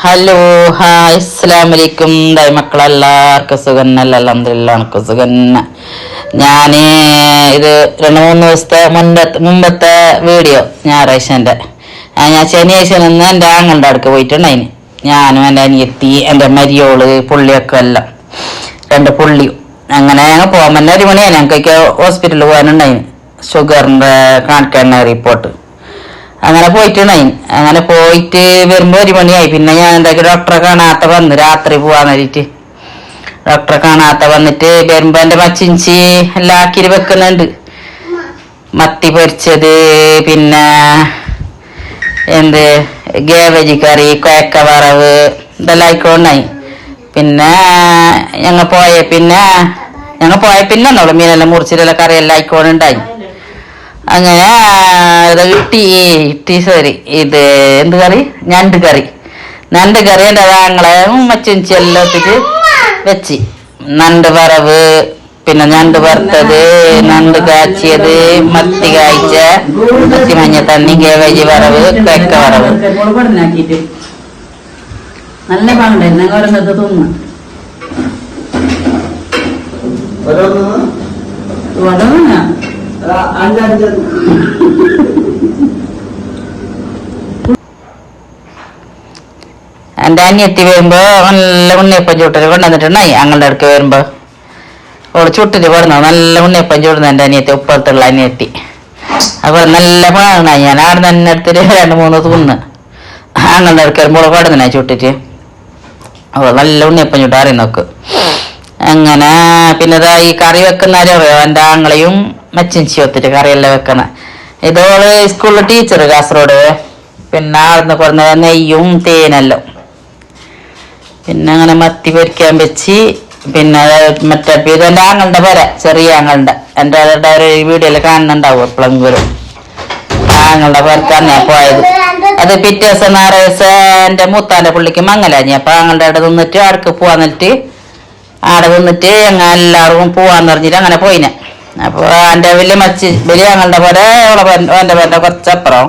Hello hi അസ്സലാമു അലൈക്കും thy മക്കളെല്ലാവർക്കും സുഖന്നല്ല അലഹമില്ല എനിക്ക് സുഖന്ന. ഞാൻ ഇത് രണ്ട് മൂന്ന് ദിവസത്തെ മുൻപത്തെ മുമ്പത്തെ വീഡിയോ ഞായറാഴ്ചന്റെ. ഞാൻ ശനിയാഴ്ച നിന്ന് എന്റെ ആങ്ങളുടെ അടുക്ക് പോയിട്ടുണ്ടായിന്. ഞാനും എന്റെ അനിയത്തി എന്റെ മരിയോൾ പുള്ളിയൊക്കെ എല്ലാം. രണ്ട് പുള്ളിയും. അങ്ങനെ ഞങ്ങൾ പോകാൻ തന്നെ ഒരു മണിയാണ് ഞങ്ങൾക്കൊക്കെ ഹോസ്പിറ്റലിൽ പോകാനുണ്ടായിന്. ഷുഗറിന്റെ കാണിക്കാൻ റിപ്പോർട്ട് അങ്ങനെ പോയിട്ടുണ്ടായി. അങ്ങനെ പോയിട്ട് വരുമ്പോ ഒരു മണിയായി. പിന്നെ ഞാൻ എന്താക്കി ഡോക്ടറെ കാണാത്ത വന്ന് രാത്രി പോവാൻ വേണ്ടിട്ട്. ഡോക്ടറെ കാണാത്ത വന്നിട്ട് വരുമ്പോ എന്റെ മച്ചിഞ്ചി എല്ലാം ആക്കിരി വെക്കുന്നുണ്ട്. മത്തി പൊരിച്ചത് പിന്നെ എന്ത് ഗേവജി കറി കൊയക്ക വറവ് ഇതെല്ലാം ആയിക്കോണ്ടായി പിന്നെ ഞങ്ങൾ പോയ പിന്നെ ഞങ്ങൾ പോയ പിന്നെ ഉള്ളു മീനെല്ലാം മുറിച്ചിട്ടെല്ലാം കറിയെല്ലാം ആയിക്കോണ്ടുണ്ടായി അങ്ങനെ ഇത് ഇട്ടി ഇട്ടി സോറി ഇത് എന്ത് കറി? ഞണ്ട് കറി. ഞണ്ട് കറി എന്റെ ഞങ്ങളെ ഉമ്മച്ചും ചെല്ലത്തിട്ട് വെച്ച്. നണ്ട് വറവ് പിന്നെ ഞണ്ട് വറുത്തത് നണ്ട് കാച്ചിയത് മത്തി കായ്ച്ച മത്തി മഞ്ഞ തണ്ണി കേവേജി വറവ് കേക്ക വറവ്. നല്ല പാടുണ്ടായിരുന്നു തോന്നുന്നു എന്റെ അനിയത്തി വരുമ്പോ നല്ല ഉണ്ണിയപ്പം ചൂട്ടൽ കൊണ്ടുവന്നിട്ടുണ്ടായി ഞങ്ങളുടെ അടുക്ക് വരുമ്പോ ഓൾ ചുട്ടിട്ട് കൊടുന്നു നല്ല ഉണ്ണിയപ്പം ചൂടുന്നു എന്റെ അനിയത്തി ഉപ്പുറത്തുള്ള അനിയത്തി. അപ്പൊ നല്ല പണായി ഞാൻ ആടെ തന്നെ അടുത്തിട്ട് രണ്ട് മൂന്ന് തിന്ന്. ഞങ്ങളുടെ അടുക്ക് വരുമ്പോൾ പാടുന്ന ചുട്ടിട്ട്. ഓ നല്ല ഉണ്ണിയപ്പം ചൂട്ട് അറിയും നോക്ക് അങ്ങനെ പിന്നെ ഈ കറി വെക്കുന്നവരെ അറിയോ? എന്റെ ആങ്ങളെയും മച്ചിഞ്ചി ഒത്തിട്ട് കറിയെല്ലാം വെക്കണ. ഇതോൾ സ്കൂളിലെ ടീച്ചർ കാസർഗോഡ്. പിന്നെ അവിടുന്ന് കുറഞ്ഞ നെയ്യും തേനെല്ലാം. പിന്നെ അങ്ങനെ മത്തി പൊരിക്കാൻ വെച്ച്. പിന്നെ മറ്റേ ഇത് എന്റെ ആങ്ങളുടെ പേര ചെറിയ ആങ്ങളുടെ. എന്റെ അവരുടെ ഒരു വീഡിയോയിൽ കാണുന്നുണ്ടാവും എപ്പോഴെങ്കിലും ആങ്ങളുടെ പേർക്കാണ് ഞാൻ പോയത്. അത് പിറ്റേ ദിവസം ഞായറാഴ്ച എന്റെ മൂത്താന്റെ പുള്ളിക്ക് മംഗലാഞ്ഞി. അപ്പം ആങ്ങളുടെ അവിടെ നിന്നിട്ട് ആർക്ക് പോവാന്നിട്ട് ആടെ നിന്നിട്ട് ഞങ്ങൾ എല്ലാവർക്കും പോവാന്ന് പറഞ്ഞിട്ട് അങ്ങനെ പോയിനെ. അപ്പൊ എന്റെ വലിയ മച്ചി വലിയ ഞങ്ങളുടെ പോലെ ഓളെ എന്റെ പേരുടെ കുറച്ചപ്പുറം.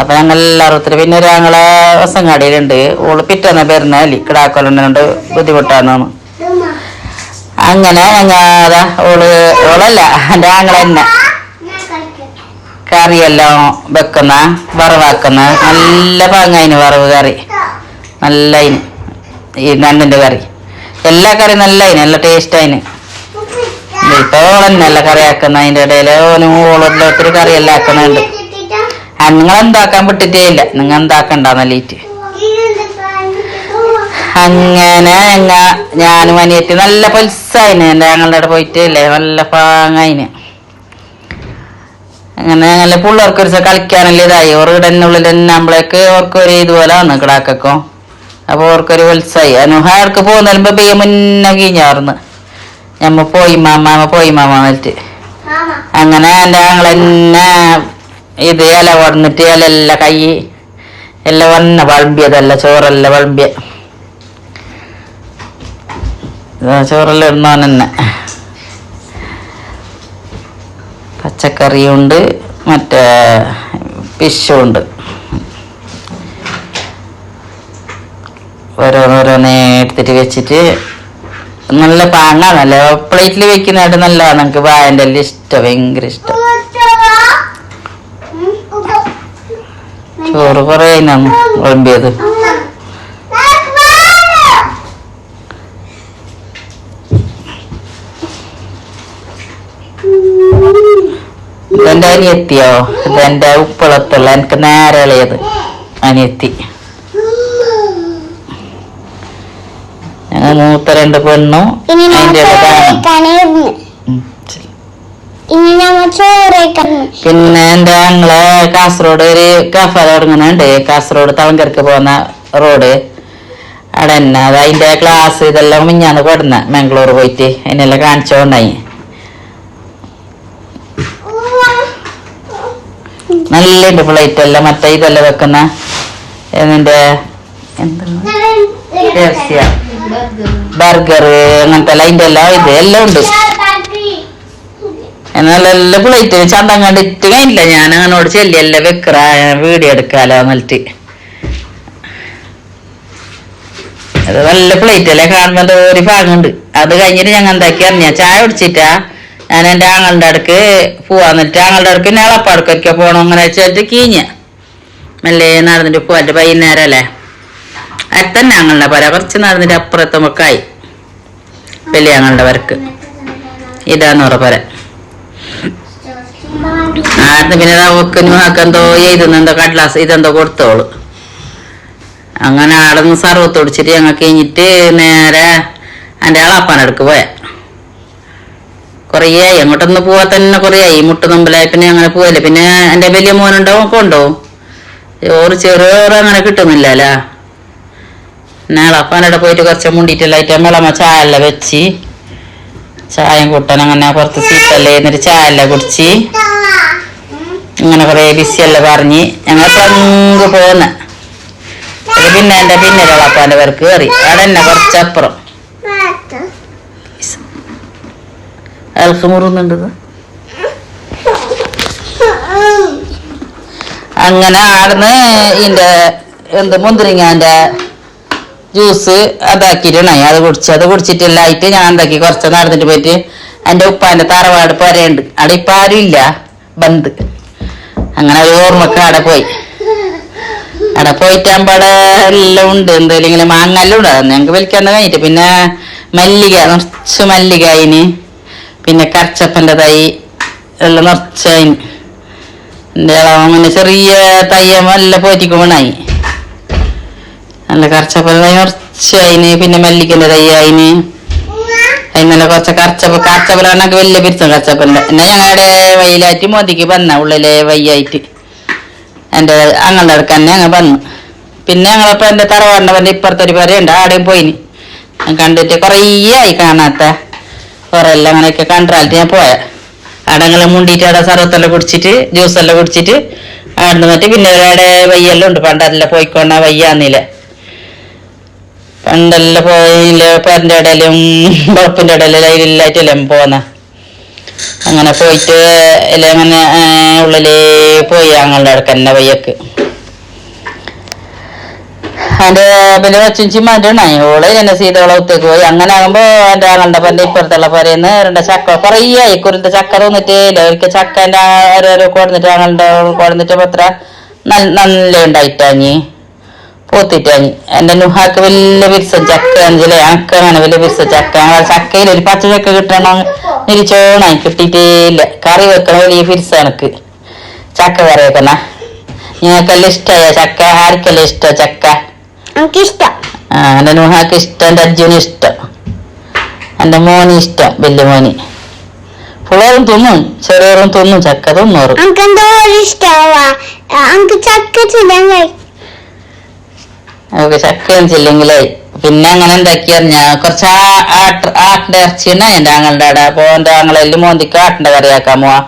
അപ്പൊ ഞങ്ങൾ എല്ലാവരും പിന്നെ ഒരു ഞങ്ങളെ വസങ്ങാടിയിലുണ്ട് ഓൾ പിറ്റേന്ന് പെരുന്നാലി കിടാക്കൊല്ലുണ്ട് ബുദ്ധിമുട്ടാണെന്ന് അങ്ങനെ ഞങ്ങൾ ഓൾ ഓളല്ല എന്റെ ആങ്ങളെ തന്നെ. കറിയെല്ലാം വെക്കുന്ന വറവാക്കുന്ന നല്ല പാങ്ങായിന് വറവ് കറി. നല്ല ഈ നണ്ടിന്റെ കറി. എല്ലാ കറിയും നല്ല അതിന് നല്ല ടേസ്റ്റ് അതിന് ഇപ്പൊ ഓളെന്നല്ല കറി ആക്കുന്ന അതിന്റെ ഇടയിൽ ഓനും ഓളൊരു കറിയെല്ലാം ആക്കുന്നുണ്ട്. നിങ്ങൾ എന്താക്കാൻ വിട്ടിട്ടേ ഇല്ല. നിങ്ങൾ എന്താക്കണ്ടെന്നല്ലേറ്റ് അങ്ങനെ ഞാനും അനിയത്തി നല്ല പൽസായിന്. എന്റെ ഞങ്ങളുടെ അവിടെ പോയിട്ട് ഇല്ലേ നല്ല പാങ്ങായിന്. അങ്ങനെ ഞങ്ങളെ പിള്ളേർക്ക് ഒരു കളിക്കാനല്ലേ ഇതായി. ഓർക്കിടെ ഉള്ളിൽ നമ്മളേക്ക് ഒരു ഇതുപോലെ വന്ന് കിടാക്കോ. അപ്പൊ ഓർക്കൊരു അനുഹ അനുഹാർക്ക് പോകുന്നതിന് ബയ്യ മുന്നേ കീഞ്ഞാർന്ന്. ഞമ്മ പോയി മാമ പോയി മാമ എന്നിട്ട് അങ്ങനെ എന്റെ ഞങ്ങളെന്നെ ഇത് ഇല വന്നിട്ട് ഇലെല്ലാം കൈ എല്ലാം വന്ന വളമ്പിയതല്ല ചോറല്ല വളമ്പിയ ചോറെല്ലാം ഇടുന്നവൻ തന്നെ. പച്ചക്കറിയുണ്ട് മറ്റേ ഫിഷും ഉണ്ട് ഓരോന്നോരോന്നേ എടുത്തിട്ട് വെച്ചിട്ട് നല്ല പാങ്ങാണല്ലോ പ്ലേറ്റിൽ വെക്കുന്നതായിട്ട് നല്ല നിങ്ങൾക്ക് വായന്റെ എല്ലാം ഇഷ്ടം ഭയങ്കര ഇഷ്ടം. ചോറ് കുറേ അതിനാണ് വിളമ്പിയത്. ഇതെന്റെ അനിയത്തിയോ? ഉപ്പളത്തുള്ള എനിക്ക് നേരെ ഇളയത് അനിയത്തി ഞങ്ങൾ മൂത്ത രണ്ട് പെണ്ണും ഇനി അതിന്റെ ചോറേക്കാനായിരുന്നു പിന്നെ എന്റെ ഞങ്ങൾ കാസർഗോഡ് ഒരു കഫ തുടങ്ങുന്നുണ്ട് കാസർഗോഡ് തളങ്കരക്ക് പോകുന്ന റോഡ് അവിടെ തന്നെ. അത് അതിന്റെ ക്ലാസ് ഇതെല്ലാം മിഞ്ഞാന്ന് കൊടുന്ന മംഗളൂർ പോയിട്ട് അതിനെല്ലാം കാണിച്ചോണ്ടായി. നല്ല ഫ്ലൈറ്റ് എല്ലാം. മറ്റേ ഇതെല്ലാം വെക്കുന്ന എന്നിന്റെ എന്താണ് ബർഗർ അങ്ങനത്തെ അതിന്റെ എല്ലാം ഇത് എല്ലാം ഉണ്ട്. എന്നാൽ എല്ലാ പ്ലേറ്റ് ചന്തം കണ്ടിട്ട് കഴിഞ്ഞില്ല. ഞാൻ അങ്ങനോട് ചെല്ലി അല്ല വെക്കറ വീഡിയോ എടുക്കാലോ എന്നിട്ട് അത് നല്ല പ്ലേറ്റ് അല്ലേ? കാണുമ്പോ എന്തോ ഒരു ഭാഗമുണ്ട്. അത് കഴിഞ്ഞിട്ട് ഞങ്ങൾ എന്താക്കി? അറിഞ്ഞ ചായ കുടിച്ചിട്ടാ ഞാൻ എന്റെ ആങ്ങളുടെ അടുക്ക് പോവാന്നിട്ട് ആങ്ങളുടെ അടുക്ക് പിന്നെ എളപ്പാടക്കൊക്കെ പോണം. അങ്ങനെ വെച്ചിട്ട് കീഞ്ഞ. മെല്ലെ നടന്നിട്ട് പോവാറ്റ് വൈകുന്നേരം അല്ലേ? അടുത്തന്നെ ഞങ്ങളുടെ പര കുറച്ച് നടന്നിട്ട് അപ്പുറത്തെ മൊക്കായി വലിയ ഞങ്ങളുടെ വരക്ക്. ഇതാന്ന് പര. ആടുന്ന് പിന്നെ നമുക്ക് ആക്കെന്തോ എഴുതുന്നെന്തോ കടലാസ് ഇതെന്തോ കൊടുത്തോളൂ. അങ്ങനെ ആടുന്ന് സർവത്ത് ഒടിച്ചിട്ട് ഞങ്ങൾ കഴിഞ്ഞിട്ട് നേരെ എന്റെ ആളാപ്പാനടുക്ക് പോയ. കുറേ അങ്ങോട്ടൊന്ന് പോവാ തന്നെ കുറേ ആയി മുട്ട് നമ്പലായി. പിന്നെ അങ്ങനെ പോവല്ലേ. പിന്നെ എന്റെ വലിയ മോനുണ്ടാവും കൊണ്ടുപോകും ചോറ് ചെറുചോറ് അങ്ങനെ കിട്ടുന്നില്ല കിട്ടുന്നില്ലല്ലോ? പിന്നെ ആളാപ്പാനവിടെ പോയിട്ട് കുറച്ച് മുണ്ടിട്ടില്ലായിട്ട് ചായ എല്ലാം വെച്ച്. ചായം കൂട്ടാൻ അങ്ങനെ പുറത്ത് സീറ്റല്ലേ എന്നിട്ട് ചായ എല്ലാം കുടിച്ച്. ഇങ്ങനെ കുറേ ബിസിയെല്ലാം പറഞ്ഞ് ഞങ്ങൾ പങ്ക് പോന്ന്. പിന്നെ എന്റെ പിന്നെ ഒരാളപ്പാന്റെ പേർക്ക് കയറി. അവിടെ തന്നെ കുറച്ചപ്പുറം. അയാൾക്ക് മുറുന്നുണ്ടത്. അങ്ങനെ ആടുന്ന് ഇതിന്റെ എന്ത് മുന്തിരിങ്ങാന്റെ ജ്യൂസ് അതാക്കിയിട്ടായി അത് കുടിച്ച് അത് കുടിച്ചിട്ടില്ലായിട്ട് ഞാൻ എന്താക്കി? കുറച്ച് നടന്നിട്ട് പോയിട്ട് എന്റെ ഉപ്പാന്റെ തറവാട് പൊരയുണ്ട്. അവിടെ ഇപ്പം ആരും ഇല്ല. ബന്ദ്. അങ്ങനെ ഒരു ഓർമ്മക്ക് അവിടെ പോയി. അവിടെ പോയിട്ടാകുമ്പോ അവിടെ എല്ലാം ഉണ്ട്. എന്തെങ്കിലും ഇങ്ങനെ മാങ്ങെല്ലാം ഉണ്ട്. ഞങ്ങൾക്ക് വലിക്കാൻ കഴിഞ്ഞിട്ട്. പിന്നെ മല്ലിക നിറച്ച് മല്ലിക അതിന്. പിന്നെ കർച്ചപ്പന്റെ തൈ എല്ലാം നിറച്ച് അതിന്. എന്റെ അങ്ങനെ ചെറിയ തയ്യമെല്ലാം പോറ്റിക്കുമ്പോണായി നല്ല കർച്ചപ്പന്റെ കുറച്ച് അതിന് പിന്നെ മല്ലിക്കന്റെ തൈ അതിന് അതിനല്ല കുറച്ച് കർച്ചപ്പ കർച്ചപ്പല കണക്ക് വലിയ പിരിച്ചു കറച്ചപ്പല്ല എന്നെ ഞങ്ങളുടെ വയ്യിലായിട്ട് മോദിക്ക് വന്ന ഉള്ളിലെ വയ്യായിട്ട്. എന്റെ അങ്ങനെ തന്നെ അങ്ങ് വന്നു. പിന്നെ ഞങ്ങളിപ്പോൾ എന്റെ തറവാടിന്റെ വന്ന് ഇപ്പുറത്തെ ഒരു പേരുണ്ട് ആടെയും പോയിന്. കണ്ടിട്ട് കുറേ ആയി കാണാത്ത കുറേ എല്ലാം അങ്ങനെയൊക്കെ കണ്ടാലിട്ട് ഞാൻ പോയ. ആടങ്ങളെ മുണ്ടിട്ട് അവിടെ സർവത്തെല്ലാം കുടിച്ചിട്ട് ജ്യൂസെല്ലാം കുടിച്ചിട്ട് അവിടെ നിന്നിട്ട് പിന്നെ അവിടെ വയ്യെല്ലാം ഉണ്ട്. പണ്ടല്ല പോയിക്കോണ വയ്യാന്നില്ല പണ്ടെല്ലാം പോയില്ല പറഞ്ഞ ഇടയിലും കുഴപ്പിന്റെ ഇടയിലും അതിലായിട്ടല്ലേ പോന്ന? അങ്ങനെ പോയിട്ട് എല്ലാം അങ്ങനെ ഉള്ളിലേ പോയി ഞങ്ങളുടെ ഇടയ്ക്ക് തന്നെ വയ്യക്ക് അതിന്റെ പിന്നെ അച്ഛൻ ഉണ്ടായി ഓൾ എന്നെ സീതകളെ ഒത്തേക്ക് പോയി. അങ്ങനെ ആകുമ്പോ എന്റെ ആങ്ങളുടെ പന്റെ ഇപ്പുറത്തുള്ള പോരെന്ന് രണ്ട് ചക്ക കുറേ ആയി. കുരുந்த ചക്ക തോന്നിട്ട് ഒരിക്കൽ ചക്കന്റെ ഓരോരോ കൊടുന്നിട്ട് ഞങ്ങളുടെ കൊടുന്നിട്ട് പത്ര നല്ല നല്ല ഉണ്ടായിട്ടാഞ്ഞി പോത്തിട്ടാഞ്ഞി എന്റെ നുഹാക്ക് വലിയ വിരിച്ച ചക്ക അഞ്ചിലെ അനക്ക് അങ്ങനെ വലിയ വിരിച്ച ചക്ക. ചക്കയിൽ ഒരു പച്ച ചക്ക കിട്ടണം നിരിച്ചോണായി കിട്ടിയിട്ടേ ഇല്ല. കറി വെക്കണ വലിയ വിരിച്ച എനക്ക് ചക്ക കറി വെക്കണ. നിങ്ങൾക്കെല്ലാം ഇഷ്ടമായ ചക്ക? ആർക്കെല്ലാം ഇഷ്ട ചക്ക? എനിക്കിഷ്ടം. ആ എന്റെ നുഹാക്ക് ഇഷ്ടം എന്റെ അർജുനും ഇഷ്ടം. എന്റെ മോന് ഇഷ്ടം വലിയ മോന്. പിള്ളേരും തിന്നും ചെറിയവരും തിന്നും ചക്ക തിന്നോറും ചക്ക ചില്ലാൻ കഴിക്കും ചക്കയും ചില്ലെങ്കിലേ. പിന്നെ അങ്ങനെ എന്താക്കി ഞാൻ കുറച്ച് ആട്ടിന്റെ ഇറച്ചി തന്നെ എന്റെ ആങ്ങളുടെ അവിടെ അപ്പൊ എന്റെ ആങ്ങളെല്ലാം മോന്തിക്ക് ആട്ടിന്റെ കറിയാക്കാൻ പോവാ.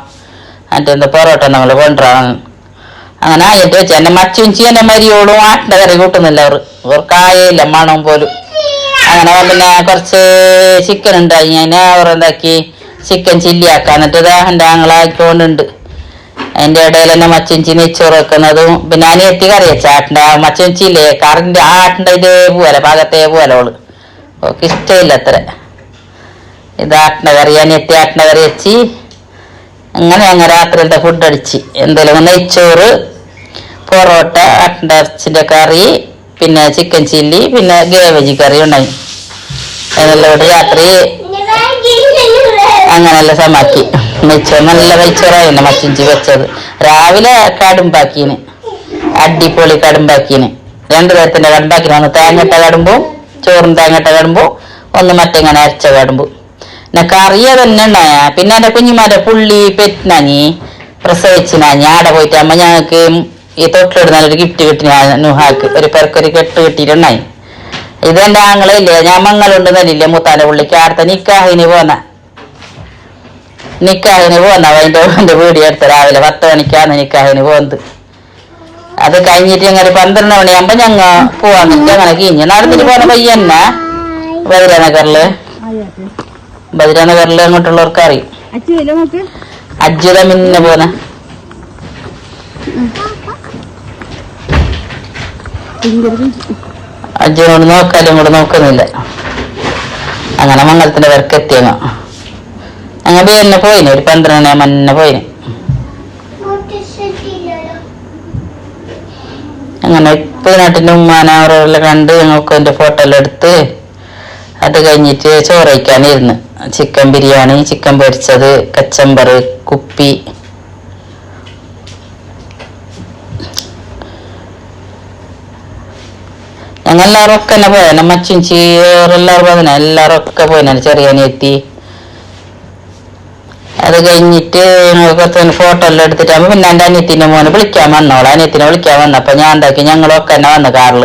എന്താ പൊറോട്ട നമ്മൾ കൊണ്ടുവരാൻ. അങ്ങനെ ആയിട്ട് വെച്ച. എന്റെ മച്ചുഞ്ചി എന്റെ മരിയോളും ആട്ടിന്റെ കറി കൂട്ടുന്നില്ല അവർ. അവർക്ക് മണം പോലും. അങ്ങനെ പിന്നെ കുറച്ച് ചിക്കൻ ഉണ്ടായി. ഞാൻ അവർ എന്താക്കി? ചിക്കൻ ചില്ലി ആക്കാൻ എന്നിട്ട് ഇതാ എന്റെ ആങ്ങളാക്കിക്കൊണ്ടുണ്ട് അതിന്റെ ഇടയിൽ തന്നെ മച്ചിഞ്ചി നെച്ചോറ് വെക്കുന്നതും പിന്നെ അനിയത്തി കറി വെച്ച ആട്ടിന്റെ കാറിന്റെ കറിന്റെ ആട്ടിന്റെ ഇതേ പോലെ പാകത്തേ പോലെ ഓൾ. ഓക്ക് ഇഷ്ടമില്ല അത്ര. ഇത് ആട്ടിന്റെ കറി അനിയത്തി ആട്ടിന്റെ കറി വെച്ച് അങ്ങനെ അങ്ങ് രാത്രിയിലത്തെ ഫുഡ് അടിച്ച്. എന്തെങ്കിലും നെയ്ച്ചോറ് പൊറോട്ട ആട്ടിന്റെ ഇറച്ചിന്റെ കറി പിന്നെ ചിക്കൻ ചില്ലി പിന്നെ ഗേവജി കറി ഉണ്ടായി കൂടി രാത്രി അങ്ങനെല്ലാം സമാക്കി നെയ്ച്ചോറ് നല്ല നെയ്ച്ചോറായിരുന്നു മച്ചിഞ്ചി വെച്ചത്. രാവിലെ കടുമ്പാക്കീന്. അടിപൊളി കടുമ്പാക്കീന്. രണ്ടു തരത്തിന്റെ കടുമ്പാക്കിന്. ഒന്ന് തേങ്ങട്ട കടുമ്പും ചോറും തേങ്ങട്ട കടുമ്പും ഒന്ന് മറ്റെങ്ങനെ അരച്ച കടുമ്പും. പിന്നെ കറിയ തന്നെ ഉണ്ടായ. പിന്നെ എന്റെ കുഞ്ഞുമാരെ പുള്ളി പെറ്റിനാഞ്ഞി പ്രസവിച്ചിനാഞ്ഞി. ആടെ പോയിട്ട് അമ്മ ഞങ്ങൾക്ക് ഈ തൊട്ടിലിടുന്ന ഒരു ഗിഫ്റ്റ് കിട്ടി നുഹാക്ക്. ഒരു പേർക്കൊരു കെട്ട് കിട്ടിയിട്ടുണ്ടായി. ഇതെന്റെ ആങ്ങളില്ലേ ഞാൻ മങ്ങളുണ്ട് തന്നില്ലേ മുത്താന്റെ പുള്ളിക്ക്. ആർത്ത നിക്കാഹിന് പോന്ന. നിക്കാഹിന് പോന്ന അതിന്റെ എന്റെ വീട് എടുത്ത് രാവിലെ പത്ത് മണിക്കാണ് നിക്കാഹിന് പോകുന്നത് അത് കഴിഞ്ഞിട്ട് ഞങ്ങൾ പന്ത്രണ്ട് മണിയാകുമ്പോ ഞങ്ങ പോവാൻ നിൽക്കുക അങ്ങനെ കിഞ്ഞ് നടന്നിട്ട് പോന്ന പയ്യന്നെ ബദിരാനഗറിൽ. ബദിരാനഗറിൽ അങ്ങോട്ടുള്ളവർക്ക് അറിയും അജ്ജിത മിന്നെ പോന്ന. അജ്ജനോട് നോക്കാലും കൂടെ നോക്കുന്നില്ല. അങ്ങനെ മംഗളത്തിന്റെ പേർക്ക് എത്തിയങ്ങ. ഞങ്ങൾ തന്നെ പോയിന്. ഒരു പന്ത്രണ്ട് മന്നെ പോയിന്. അങ്ങനെ പതിനെട്ടിന്റെ ഉമ്മാനെ കണ്ട് ഞങ്ങൾക്ക് എന്റെ ഫോട്ടോ എല്ലാം എടുത്ത് അത് കഴിഞ്ഞിട്ട് ചോറ് ചിക്കൻ ബിരിയാണി ചിക്കൻ പൊരിച്ചത് കച്ചമ്പർ കുപ്പി. ഞങ്ങൾ എല്ലാവരും ഒക്കെ തന്നെ പോയ മച്ചും ചീറെല്ലാവരും പോയതിനെ എല്ലാവരും ഒക്കെ പോയിനെ. ചെറിയ അത് കഴിഞ്ഞിട്ട് കുറച്ച് ഫോട്ടോ എല്ലാം എടുത്തിട്ട് പിന്നെ എന്റെ അനിയത്തിന്റെ മോനെ വിളിക്കാൻ വന്നോളാം. അനിയത്തിനെ വിളിക്കാൻ വന്നപ്പോൾ ഞാൻ എന്താക്കി? ഞങ്ങളൊക്കെ തന്നെ വന്നു കാറിൽ